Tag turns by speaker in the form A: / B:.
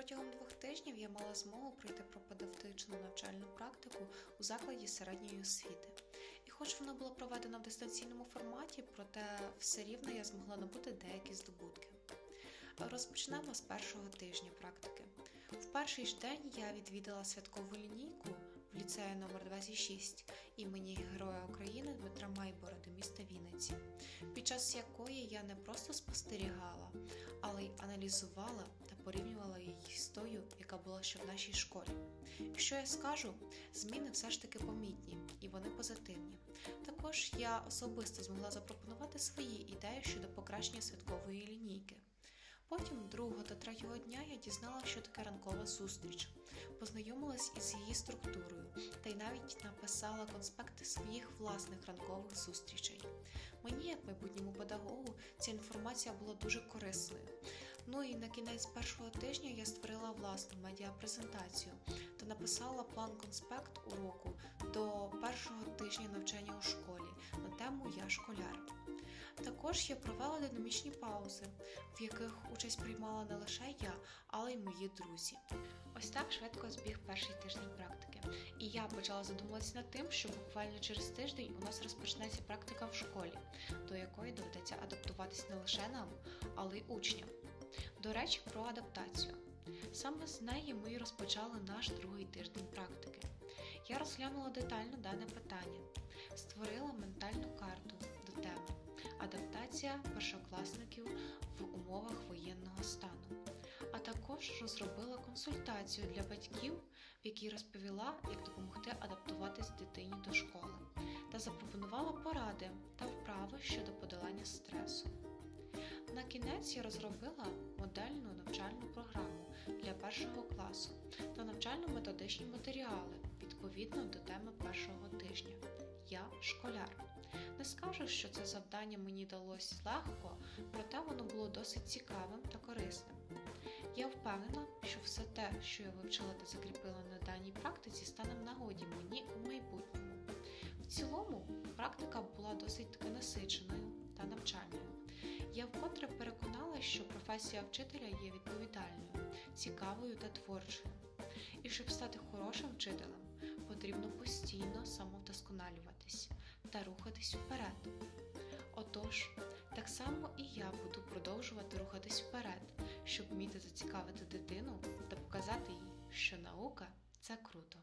A: Протягом двох тижнів я мала змогу пройти пропедевтичну навчальну практику у закладі середньої освіти. І хоч вона була проведена в дистанційному форматі, проте все рівно я змогла набути деякі здобутки. Розпочнемо з першого тижня практики. В перший ж день я відвідала святкову лінійку в ліцеї номер 26 імені Героя України Дмитра Майборода міста Вінниці, під час якої я не просто спостерігала, але й аналізувала та порівнювала її з тою, яка була ще в нашій школі. І що я скажу, зміни все ж таки помітні і вони позитивні. Також я особисто змогла запропонувати свої ідеї щодо покращення святкової лінійки. Потім, другого та третього дня, я дізналася, що таке ранкова зустріч, познайомилась із її структурою та й навіть написала конспекти своїх власних ранкових зустрічей. Мені, як майбутньому педагогу, ця інформація була дуже корисною. Ну і на кінець першого тижня я створила власну медіапрезентацію та написала план конспект уроку до першого тижня навчання у школі на тему Я школяр. Також я провела динамічні паузи, в яких участь приймала не лише я, але й мої друзі. Ось так швидко збіг перший тиждень практики, і я почала задумуватися над тим, що буквально через тиждень у нас розпочнеться практика в школі, до якої доведеться адаптуватись не лише нам, але й учням. До речі, про адаптацію. Саме з неї ми розпочали наш другий тиждень практики. Я розглянула детально дане питання, створила ментальну карту до теми адаптація першокласників в умовах воєнного стану, а також розробила консультацію для батьків, в якій розповіла, як допомогти адаптуватись дитині до школи, та запропонувала поради та вправи щодо подолання стресу. На кінець я розробила модельну навчальну програму для першого класу та навчально-методичні матеріали відповідно до теми першого тижня. Я школяр. Не скажу, що це завдання мені далось легко, проте воно було досить цікавим та корисним. Я впевнена, що все те, що я вивчила та закріпила на даній практиці, стане в нагоді мені у майбутньому. В цілому, практика була досить таки насиченою та навчальною. Я вкотре переконала, що професія вчителя є відповідальною, цікавою та творчою. І щоб стати хорошим вчителем, потрібно постійно самовдосконалюватись та рухатись вперед. Отож, так само і я буду продовжувати рухатись вперед, щоб вміти зацікавити дитину та показати їй, що наука це круто.